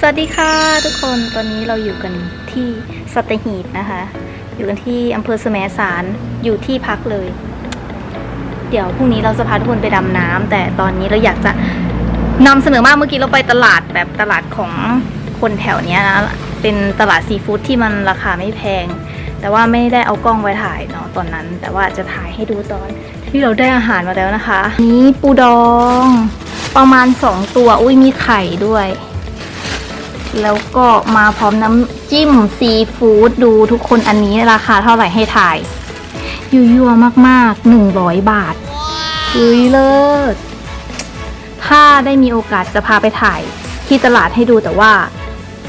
สวัสดีค่ะทุกคนตอนนี้เราอยู่กันที่สัตหีบนะคะ อยู่กันที่อำเภอแสมสารอยู่ที่พักเลย เดี๋ยวพรุ่งนี้เราจะพาทุกคนไปดำน้ำแต่ตอนนี้เราอยากจะนำเสนอมากเมื่อกี้เราไปตลาดแบบตลาดของคนแถวเนี้ยนะเป็นตลาดซีฟู้ดที่มันราคาไม่แพง แต่ว่าไม่ได้เอากล้องไว้ถ่ายเนาะตอนนั้น แต่ว่าจะถ่ายให้ดูตอนที่เราได้อาหารมาแล้วนะคะ นี่ปูดอง ประมาณสองตัว อุ้ยมีไข่ด้วย แล้วก็มาพร้อมน้ำจิ้มซีฟู้ดดูทุกคนอันนี้ราคาเท่าไหร่ให้ถ่ายยูยัวมากๆ 100 บาทอุ้ยเลิศถ้าได้มีโอกาสจะพาไปถ่ายที่ตลาดให้ดูแต่ว่า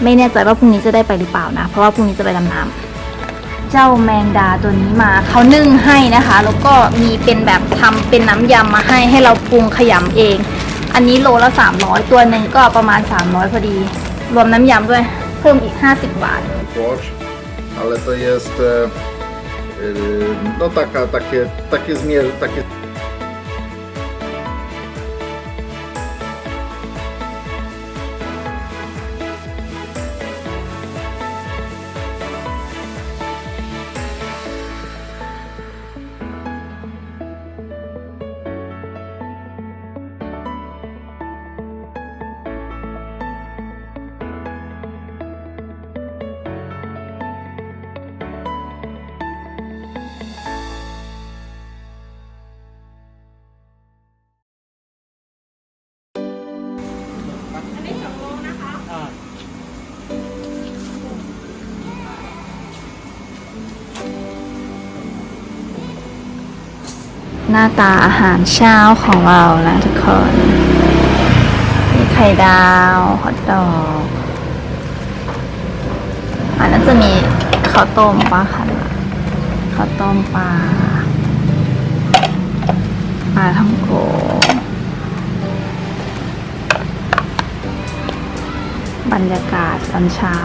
ไม่แน่ใจว่าพรุ่งนี้จะได้ไปหรือเปล่านะ เพราะว่าพรุ่งนี้จะไปดำน้ำเจ้าแมงดาตัวนี้มาเขานึ่งให้นะคะ แล้วก็มีเป็นแบบทำเป็นน้ำยำมาให้ให้เราปรุงขยำเอง อันนี้โลละ300ตัวหนึ่งก็ประมาณ300พอดี รวมน้ำยำด้วย เพิ่มอีก 50 บาท płocz, ale to jest e, e, no taka, takie, takie zmier, takie หน้าตาอาหารเช้าของเรานะทุกคน มีไข่ดาวฮอทดอกอันนั้นจะมีข้าวต้มปลาค่ะข้าวต้มปลาปลาท่องโกบรรยากาศตอนเช้า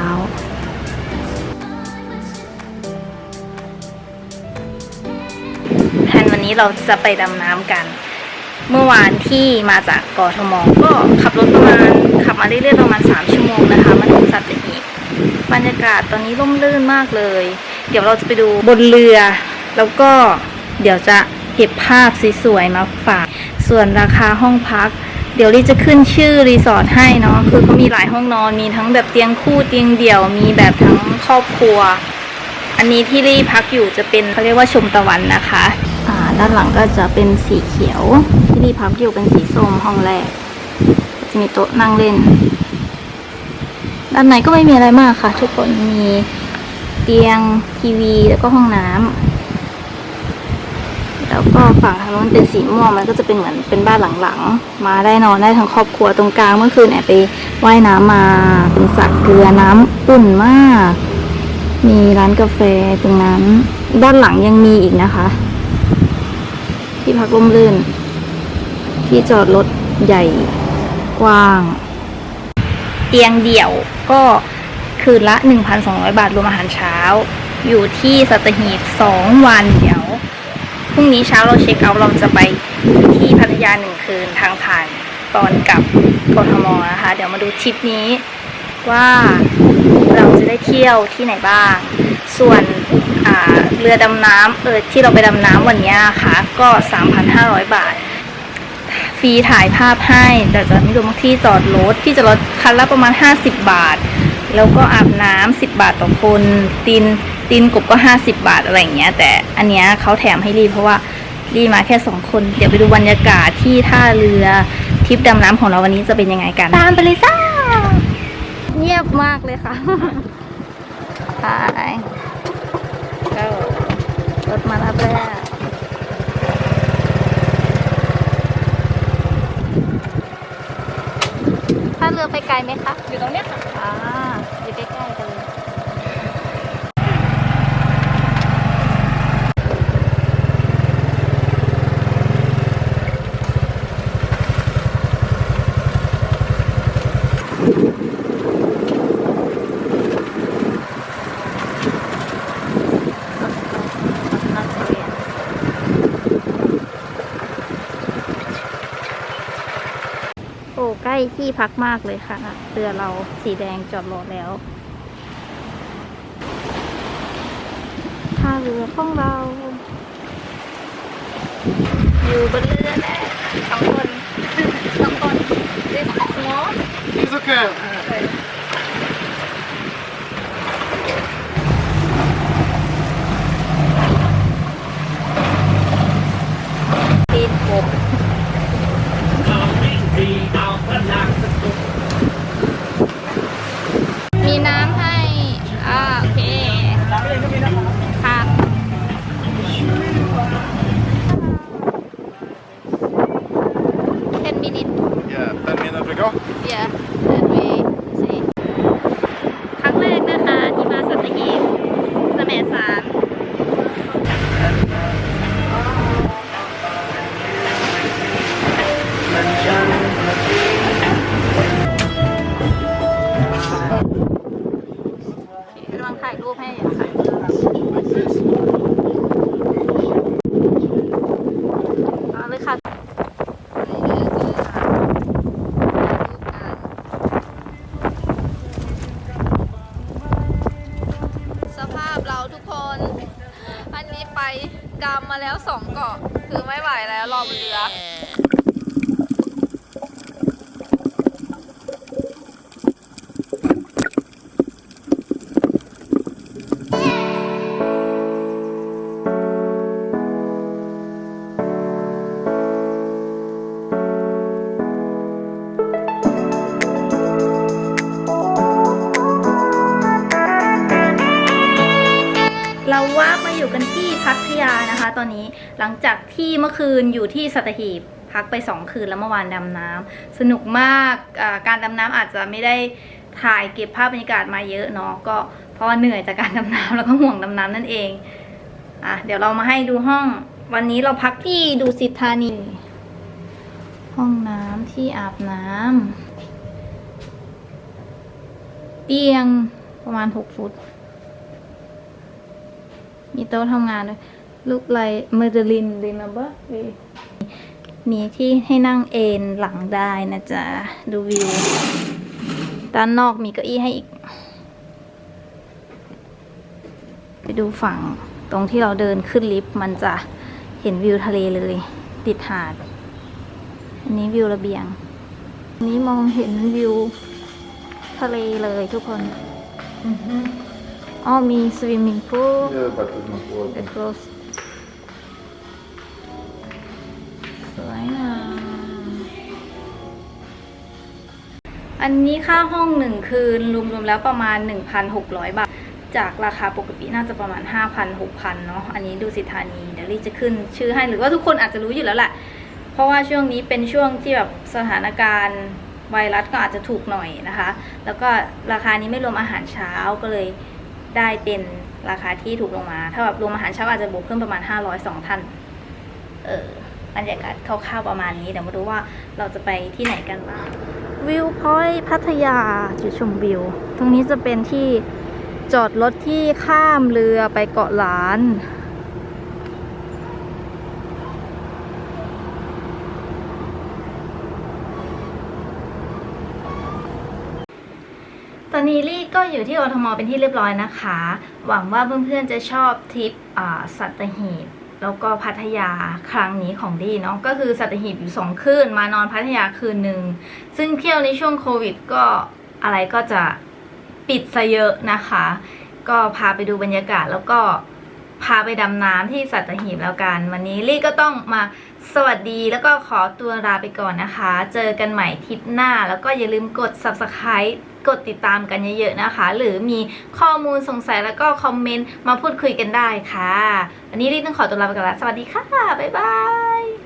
นี้เราจะไปดำน้ำกัน เมื่อวานที่มาจากกทมก็ขับรถประมาณขับมาเรื่อยๆประมาณ 3 ชั่วโมงนะคะมาถึงสัตหีบบรรยากาศตอนนี้ร่มรื่นมากเลย เดี๋ยวเราจะไปดูบนเรือ แล้วก็เดี๋ยวจะเก็บภาพสวยๆมาฝาก ส่วนราคาห้องพัก เดี๋ยวรีจะขึ้นชื่อรีสอร์ทให้เนาะคือเขามีหลายห้องนอนมีทั้งแบบเตียงคู่เตียงเดี่ยวมีแบบทั้งครอบครัว อันนี้ที่รีพักอยู่จะเป็นเขาเรียกว่าชมตะวันนะคะ ด้านหลังก็จะเป็นสีเขียว ที่รีพักอยู่เป็นสีส้มห้องแรก จะมีโต๊ะนั่งเล่น ด้านในก็ไม่มีอะไรมากค่ะ ทุกคนมีเตียงทีวีแล้วก็ห้องน้ำแล้วก็ฝั่งทางโน้นเป็นสีม่วงมันก็จะเป็นเหมือนเป็นบ้านหลังๆ มาได้นอนได้ทั้งครอบครัวตรงกลางเมื่อคืนแอบไปว่ายน้ำมาเป็นสระเกลือน้ำอุ่นมาก มีร้านกาแฟตรงนั้น ด้านหลังยังมีอีกนะคะ ที่พักร่มรื่น ที่จอดรถใหญ่กว้าง เตียงเดี่ยวก็คืนละ 1,200 บาทรวมอาหารเช้า อยู่ที่สัตหีบ 2 วันเดี๋ยวพรุ่งนี้เช้าเราเช็คเอาท์เราจะไปที่พัทยาหนึ่งคืนทางผ่านตอนกลับกทมนะคะ เดี๋ยวมาดูทริปนี้ว่าเราจะได้เที่ยวที่ไหนบ้าง ส่วน เรือดำน้ำเออที่เราไปดำน้ำวันนี้นะคะก็ 3,500 บาท ฟรีถ่ายภาพให้ แต่จะไม่รวมที่จอดรถที่จอดรถคันละประมาณ 50 บาท แล้วก็อาบน้ำ10 บาทต่อคน ตีนตีนกบก็ 50 บาทอะไรอย่างเงี้ย แต่อันเนี้ยเขาแถมให้รีเพราะว่ารีมาแค่ 2 คน เดี๋ยวไปดูบรรยากาศที่ท่าเรือทริปดำน้ำของเราวันนี้จะเป็นยังไงกัน ตามไปเลยจ้าเงียบมากเลยค่ะ ไป ถมารับแล้วถ้าเรือไปไกลไหมคะ อยู่ตรงเนี้ยค่ะอ่าอยู่ใกล้ๆกันเลยโอ้ใก ล้ล้ที่พักมากเลยค่ะ เรือเราสีแดงจอดรอแล้วท่าเรือของเรา อยู่บนเรือแน่สองคนสองคนเรียกงอ It's okay. ปี เราว่ามาอยู่กันที่พัทยานะคะ ตอนนี้หลังจากที่เมื่อคืนอยู่ที่สัตหีบพักไปสองคืนแล้วเมื่อวานดำน้ำสนุกมากการดำน้ำอาจจะไม่ได้ถ่ายเก็บภาพบรรยากาศมาเยอะเนาะก็เพราะว่าเหนื่อยจากการดำน้ำแล้วก็ห่วงดำน้ำนั่นเองอะเดี๋ยวเรามาให้ดูห้อง วันนี้เราพักที่ดูสิทธานี ห้องน้ำที่อาบน้ำเตียงประมาณหกฟุต มีโต๊ะทำงานด้วยลูกไลเมอร์เดลิน remember มีที่ให้นั่งเอนหลังได้นะจ๊ะ ดูวิว ด้านนอกมีเก้าอี้ให้อีก ไปดูฝั่งตรงที่เราเดินขึ้นลิฟต์มันจะเห็นวิวทะเลเลย ติดหาด อันนี้วิวระเบียง อันนี้มองเห็นวิวทะเลเลยทุกคนอ๋อ มีสวิมมิ่งพูล Yeah, but it's not The working. close สวยงามอันนี้ค่าห้องหนึ่งคืนรวมๆแล้วประมาณ 1,600 บาท จากราคาปกติน่าจะประมาณ 5,000 6,000 เนาะอันนี้ดูสิธานีเดี๋ยวรีจะขึ้นชื่อให้หรือว่าทุกคนอาจจะรู้อยู่แล้วแหละเพราะว่าช่วงนี้เป็นช่วงที่แบบสถานการณ์ไวรัสก็อาจจะถูกหน่อยนะคะ แล้วก็ราคานี้ไม่รวมอาหารเช้าก็เลย ได้เป็นราคาที่ถูกลงมา ถ้าแบบรวมอาหารเช้าอาจจะบวกเพิ่มประมาณ 500สองท่าน เออบรรยากาศคร่าวๆประมาณนี้เดี๋ยวมาดูว่าเราจะไปที่ไหนกันบ้างวิวพอยต์พัทยาจุดชมวิว ตรงนี้จะเป็นที่จอดรถที่ข้ามเรือไปเกาะล้าน ตอนนี้ลี่ก็อยู่ที่อทมเป็นที่เรียบร้อยนะคะ หวังว่าเพื่อนๆจะชอบทริปอ่าสัตหีบแล้วก็พัทยาครั้งนี้ของลี่เนาะก็คือสัตหีบอยู่สองคืนมานอนพัทยาคืนหนึ่งซึ่งเที่ยวในช่วงโควิดก็อะไรก็จะปิดซะเยอะนะคะ ก็พาไปดูบรรยากาศแล้วก็ พาไปดำน้ำที่สัตหีบแล้วกัน วันนี้ลี่ก็ต้องมาสวัสดีแล้วก็ขอตัวลาไปก่อนนะคะ เจอกันใหม่ทริปหน้า แล้วก็อย่าลืมกด subscribe กดติดตามกันเยอะๆนะคะ หรือมีข้อมูลสงสัยแล้วก็คอมเมนต์มาพูดคุยกันได้ค่ะ วันนี้ลี่ต้องขอตัวลาไปก่อนละสวัสดีค่ะ บ๊ายบาย